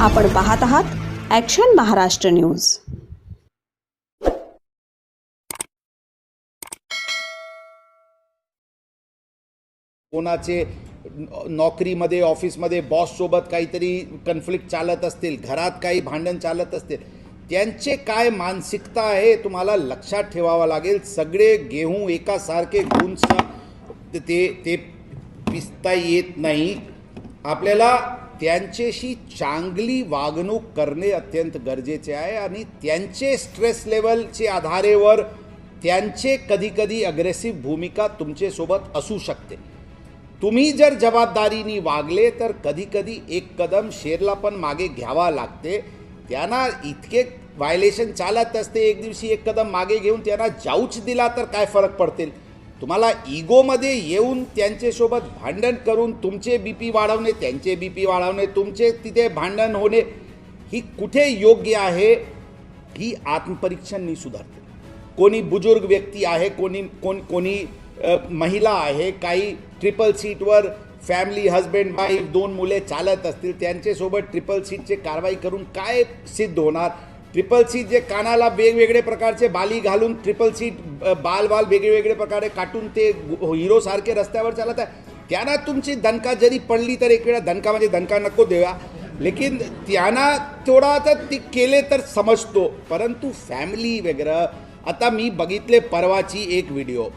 आपण पाहत आहात ॲक्शन महाराष्ट्र न्यूज कोणाचे नोकरीमध्ये ऑफिसमध्ये बॉससोबत काहीतरी कन्फ्लिक्ट चालत असतील घरात काही भांडण चालत असतील त्यांचे काय मानसिकता आहे तुम्हाला लक्षात ठेवावं लागेल. सगळे गेहूं एकासारखे गुंज ते ते पिसता येत नाही. आपल्याला त्यांच्याशी चांगली वागणूक करणे अत्यंत गरजेचे आहे आणि त्यांचे स्ट्रेस लेवलचे आधारेवर त्यांचे कधीकधी अग्रेसिव्ह भूमिका तुमच्यासोबत असू शकते. तुम्ही जर जबाबदारीने वागले तर कधीकधी एक कदम शेरला पण मागे घ्यावा लागते. त्यांना इतके व्हायलेशन चालत असते एक दिवशी एक कदम मागे घेऊन त्यांना जाऊच दिला तर काय फरक पडतील? तुम्हाला इगोमध्ये येऊन त्यांच्यासोबत भांडण करून तुमचे बी पी वाढवणे त्यांचे बी पी वाढवणे तुमचे तिथे भांडण होणे ही कुठे योग्य आहे? ही आत्मपरीक्षणनी सुधारते. कोणी बुजुर्ग व्यक्ती आहे कोणी कोण कोणी महिला आहे काही ट्रिपल सीटवर फॅमिली हजबंड वाईफ दोन मुले चालत असतील त्यांच्यासोबत ट्रिपल सीटचे कारवाई करून काय सिद्ध होणार? ट्रिपल सीट जे कानाला वेगवेगळे प्रकारचे बाली घालून ट्रिपल सीट बाल बाल वेगळेवेगळे प्रकारे काटून ते हिरोसारखे रस्त्यावर चालत आहे. त्यांना तुमची दणका जरी पडली तर एक वेळा दणका म्हणजे दणका नको देवा. लेकिन त्यांना थोडा तर ती केले तर समजतो. परंतु फॅमिली वगैरे आता मी बघितले परवाची एक व्हिडिओ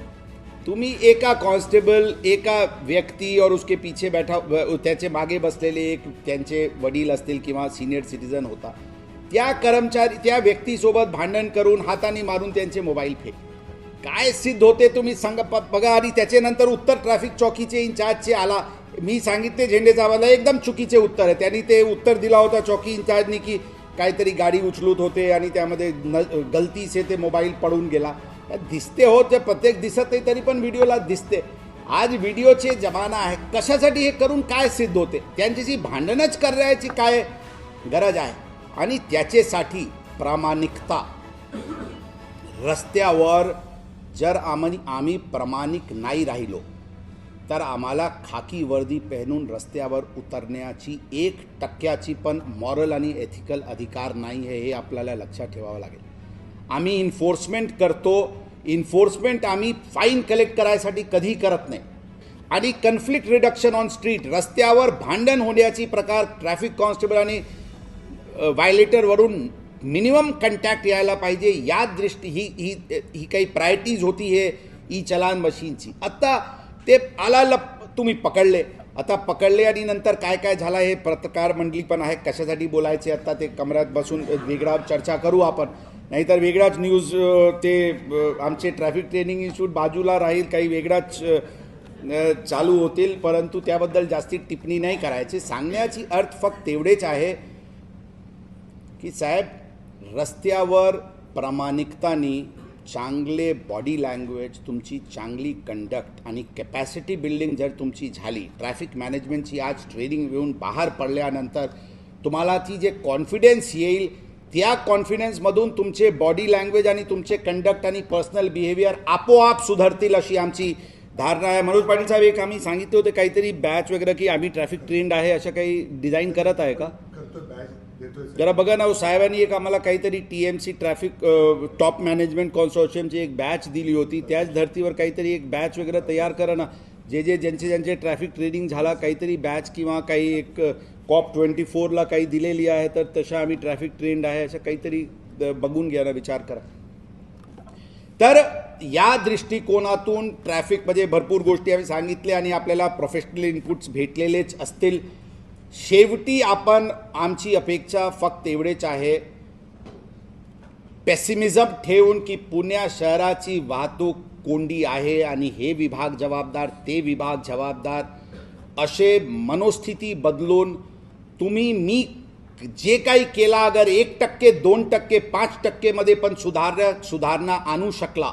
तुम्ही एका कॉन्स्टेबल एका व्यक्ती और उसके पीछे बैठा त्याचे मागे बसलेले एक त्यांचे वडील असतील किंवा सिनियर सिटीजन होता. त्या कर्मचारी त्या व्यक्तीसोबत भांडण करून हाताने मारून त्यांचे मोबाईल फेक. काय सिद्ध होते तुम्ही सांगा प- बघा आणि त्याच्यानंतर उत्तर ट्रॅफिक चौकीचे इन्चार्जचे आला. मी सांगितले झेंडे जावाला एकदम चुकीचे उत्तर आहे. त्यांनी ते उत्तर दिला होता चौकी इन्चार्जनी की काहीतरी गाडी उचलूत होते आणि त्यामध्ये न गलतीचे ते मोबाईल पडून गेला. दिसते हो ते प्रत्येक दिसत नाही तरी पण व्हिडिओला दिसते. आज व्हिडिओचे जमाना आहे. कशासाठी हे करून काय सिद्ध होते? त्यांच्याशी भांडणच करायची काय गरज आहे? आणि त्याच्यासाठी प्रामाणिकता. रस्त्यावर जर आम्ही आम्ही प्रामाणिक नाही राहिलो तर आम्हाला खाकी वर्दी पेहनून रस्त्यावर उतरण्याची एक टक्क्याची पण मॉरल आणि एथिकल अधिकार नाही आहे हे आपल्याला लक्षात ठेवावं लागेल. आम्ही इन्फोर्समेंट करतो. इन्फोर्समेंट आम्ही फाईन कलेक्ट करायसाठी कधी करत नाही. आणि कन्फ्लिक्ट रिडक्शन ऑन स्ट्रीट रस्त्यावर भांडण होण्याची प्रकार ट्रॅफिक कॉन्स्टेबल आणि व्हायलेटरवरून मिनिमम कंटॅक्ट यायला पाहिजे. या दृष्टी ही ही ही काही प्रायोरिटीज होती हे ई चलान मशीनची. आत्ता ते आला तुम्ही पकडले. आता पकडले आणि नंतर काय काय झालं हे पत्रकार मंडळी पण आहे. कशासाठी बोलायचे आता ते कमऱ्यात बसून वेगळा चर्चा करू आपण. नाहीतर वेगळाच न्यूज ते आमचे ट्रॅफिक ट्रेनिंग इन्स्टिट्यूट बाजूला राहील काही वेगळाच चालू होतील. परंतु त्याबद्दल जास्ती टिप्पणी नाही करायची. सांगण्याची अर्थ फक्त तेवढेच आहे की साहेब रस्त्यावर प्रामाणिकतानी चांगले बॉडी लँग्वेज तुमची चांगली कंडक्ट आणि कॅपॅसिटी बिल्डिंग जर तुमची झाली ट्रॅफिक मॅनेजमेंटची आज ट्रेनिंग घेऊन बाहेर पडल्यानंतर तुम्हाला ती जे कॉन्फिडन्स येईल त्या कॉन्फिडन्समधून तुमचे बॉडी लँग्वेज आणि तुमचे कंडक्ट आणि पर्सनल बिहेवियर आपोआप सुधारतील अशी आमची धारणा आहे. मनोज पाटील साहेब एक आम्ही सांगितले होते काहीतरी बॅच वगैरे की आम्ही ट्रॅफिक ट्रेंड आहे असं काही डिझाईन करत आहे का? जरा बघा ना साहेबांनी एक आम्हाला काहीतरी T M C traffic top management कॉन्सोर्शियमची एक बॅच दिली होती. त्याच धर्तीवर काहीतरी एक बॅच वगैरे तयार करा ना. जे जे ज्यांचे ज्यांचे ट्रॅफिक ट्रेनिंग झाला काहीतरी बॅच किंवा काही एक कॉप ट्वेंटी फोरला काही दिलेली आहे तर तशा आम्ही ट्रॅफिक ट्रेंड आहे असं काहीतरी बघून घ्या ना विचार करा. तर या दृष्टिकोनातून ट्रॅफिकमध्ये म्हणजे भरपूर गोष्टी आम्ही सांगितल्या आणि आपल्याला प्रोफेशनल इनपुट्स भेटलेलेच असतील. शेवटी आपण आमची अपेक्षा फक्त एवढेच आहे. पॅसिमिझम ठेवून की पुण्या शहराची वाहतूक कोंडी आहे आणि हे विभाग जबाबदार ते विभाग जबाबदार. असे मनोस्थिती बदलून तुम्ही मी जे काही केला अगर एक टक्के दोन टक्के पाच टक्केमध्ये पण सुधार सुधारणा आणू शकला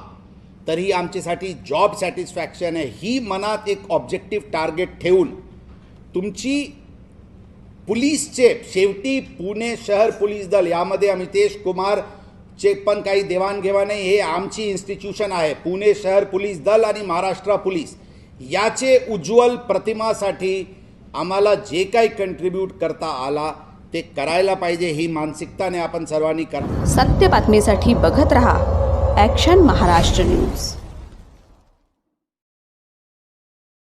तरी आमच्यासाठी जॉब सॅटिस्फॅक्शन आहे. ही मनात एक ऑब्जेक्टिव्ह टार्गेट ठेवून तुमची पुलिसचे शेवटी पुणे शहर पोलीस दल यामध्ये अमितेश कुमार चे पण काही देवाणघेवाण हे आमची इन्स्टिट्यूशन आहे. पुणे शहर पोलीस दल आणि महाराष्ट्र पोलीस. याचे उज्ज्वल प्रतिमासाठी आम्हाला जे काही कंट्रीब्यूट करता आला ते करायला पाहिजे ही मानसिकताने आपण सर्वांनी कर सत्य बातमीसाठी बघत रहा ॲक्शन महाराष्ट्र न्यूज